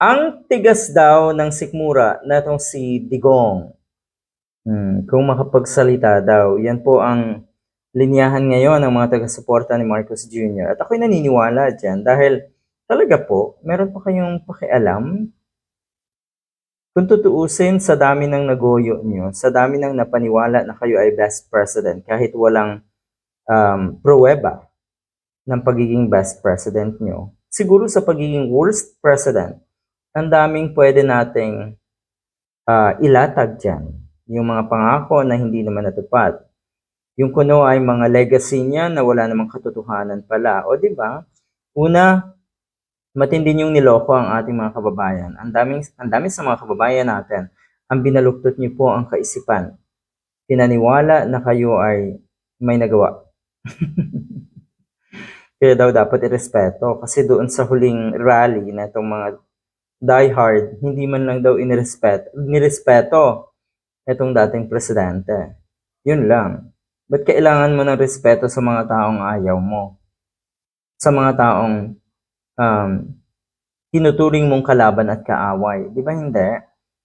Ang tigas daw ng sikmura na itong si Digong. Hmm, kung makapagsalita daw, yan po ang linyahan ngayon ng mga taga-suporta ni Marcos Jr. At ako'y naniniwala dyan dahil talaga po, meron pa kayong pakialam kung tutuusin sa dami ng nagoyo nyo, sa dami ng napaniwala na kayo ay best president kahit walang um, pruweba ng pagiging best president nyo, siguro sa pagiging worst president, ang daming pwede nating ah, ilatag dyan. Yung mga pangako na hindi naman natupad. Yung kuno ay mga legacy niya na wala namang katotohanan pala. O di ba? Una, matindi yung niloko ang ating mga kababayan. Ang daming, ang dami sa mga kababayan natin, ang binaluktot niyo po ang kaisipan. Pinaniwala na kayo ay may nagawa. Kaya daw dapat irespeto kasi doon sa huling rally na itong mga diehard, hindi man lang daw inirespeto, nirespeto itong dating presidente. Yun lang. Ba't kailangan mo ng respeto sa mga taong ayaw mo? Sa mga taong um, tinuturing mong kalaban at kaaway. Di ba hindi?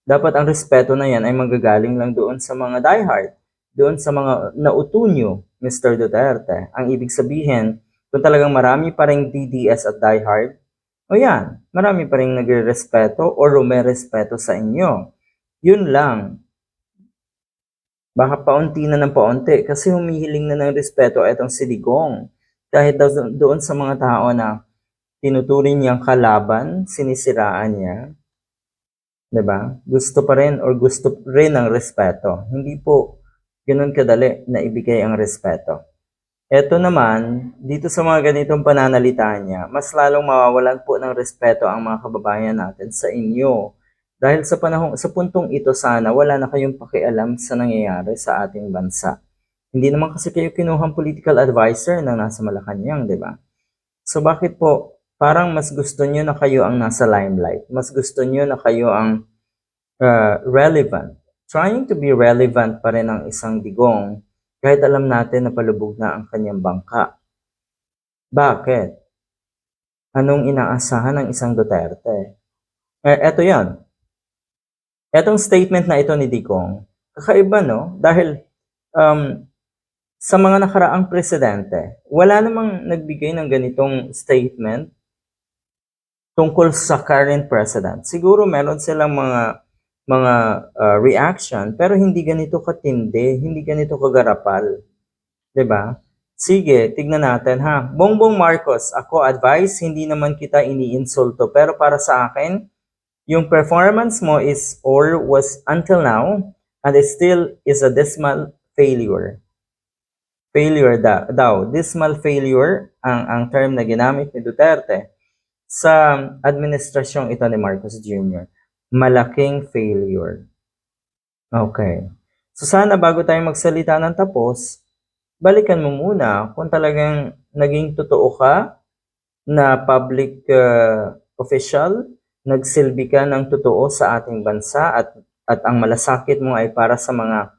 Dapat ang respeto na yan ay manggagaling lang doon sa mga diehard, doon sa mga nautunyo, Mr. Duterte. Ang ibig sabihin, kung talagang marami pa rin DDS at diehard, o yan, marami pa rin nagre-respeto o rumerespeto sa inyo. Yun lang. Baka paunti na ng paunti kasi humihiling na ng respeto itong si Digong. Kahit doon sa mga tao na tinuturing niyang kalaban, sinisiraan niya, 'di ba? Gusto pa rin or gusto rin ng respeto. Hindi po ganoon kadali na ibigay ang respeto. Ito naman, dito sa mga ganitong pananalita niya, mas lalong mawawalan po ng respeto ang mga kababayan natin sa inyo. Dahil sa panahong sa puntong ito sana wala na kayong pakialam sa nangyayari sa ating bansa. Hindi naman kasi kayo kinuhang political advisor na nasa Malacanang, 'di ba? So bakit po parang mas gusto niyo na kayo ang nasa limelight? Mas gusto niyo na kayo ang uh, relevant. Trying to be relevant pa rin ang isang digong kahit alam natin na palubog na ang kanyang bangka. Bakit? Anong inaasahan ng isang Duterte? Eh, eto yan. Etong statement na ito ni Digong, kakaiba no? Dahil um, sa mga nakaraang presidente, wala namang nagbigay ng ganitong statement tungkol sa current president. Siguro meron silang mga mga uh, reaction pero hindi ganito katindi, hindi ganito kagarapal. 'Di ba? Sige, tignan natin ha. Bongbong Marcos, ako advice, hindi naman kita iniinsulto pero para sa akin, yung performance mo is or was until now and it still is a dismal failure. Failure da, daw. Dismal failure ang ang term na ginamit ni Duterte sa administrasyong ito ni Marcos Jr. Malaking failure. Okay. So sana bago tayo magsalita ng tapos, balikan mo muna kung talagang naging totoo ka na public uh, official, nagsilbi ka ng totoo sa ating bansa at at ang malasakit mo ay para sa mga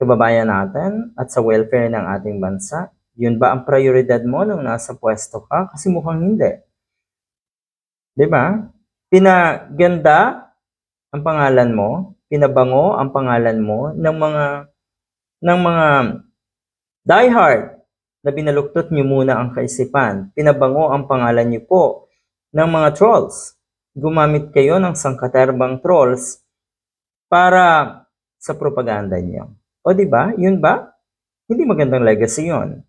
kababayan natin at sa welfare ng ating bansa. Yun ba ang prioridad mo nung nasa pwesto ka? Kasi mukhang hindi. 'Di ba? Pinaganda ang pangalan mo, pinabango ang pangalan mo ng mga ng mga diehard na binaluktot niyo muna ang kaisipan. Pinabango ang pangalan niyo po ng mga trolls. Gumamit kayo ng sangkaterbang trolls para sa propaganda niyo. O di ba? Yun ba? Hindi magandang legacy 'yon.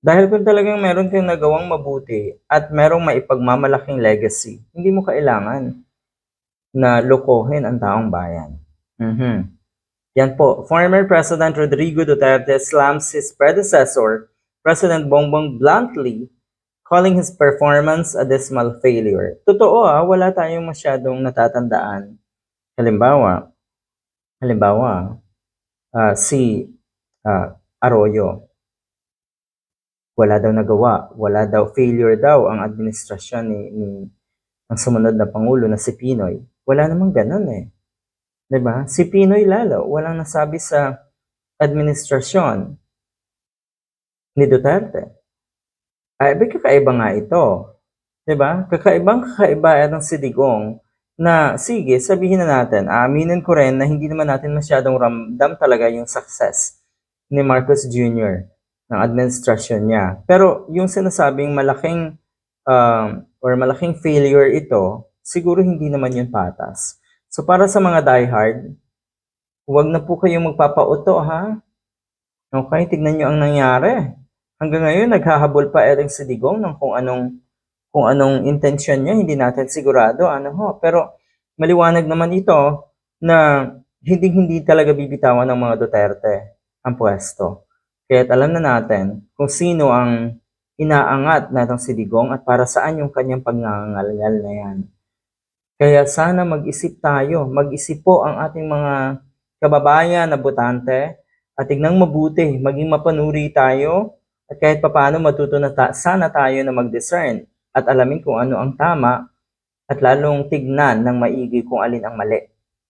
Dahil kung talagang meron kang nagawang mabuti at merong maipagmamalaking legacy, hindi mo kailangan na lokohin ang taong bayan. Mhm. Yan po, former President Rodrigo Duterte slams his predecessor, President Bongbong bluntly, calling his performance a dismal failure. Totoo ah, wala tayong masyadong natatandaan. Halimbawa, halimbawa, ah, si ah, Arroyo, wala daw nagawa, wala daw failure daw ang administrasyon ni, ni ang sumunod na pangulo na si Pinoy. Wala namang ganun eh. ba? Si Pinoy lalo, walang nasabi sa administrasyon ni Duterte. Ay, ba kakaiba nga ito. ba? Kakaibang kakaiba itong si na sige, sabihin na natin, aaminin ko rin na hindi naman natin masyadong ramdam talaga yung success ni Marcos Jr. ng administrasyon niya. Pero yung sinasabing malaking um, or malaking failure ito, siguro hindi naman yun patas. So para sa mga diehard, huwag na po kayong magpapauto ha. Okay, tignan nyo ang nangyari. Hanggang ngayon, naghahabol pa Ering Sidigong ng kung anong kung anong intensyon niya, hindi natin sigurado, ano ho. Pero maliwanag naman ito na hindi-hindi talaga bibitawan ng mga Duterte ang pwesto. Kaya alam na natin kung sino ang inaangat natong si Digong at para saan yung kanyang pagngangalgal na yan. Kaya sana mag-isip tayo, mag-isip po ang ating mga kababayan na botante. At tignang mabuti, maging mapanuri tayo. At kahit papaano matuto na ta- sana tayo na mag-discern at alamin kung ano ang tama at lalong tignan ng maigi kung alin ang mali.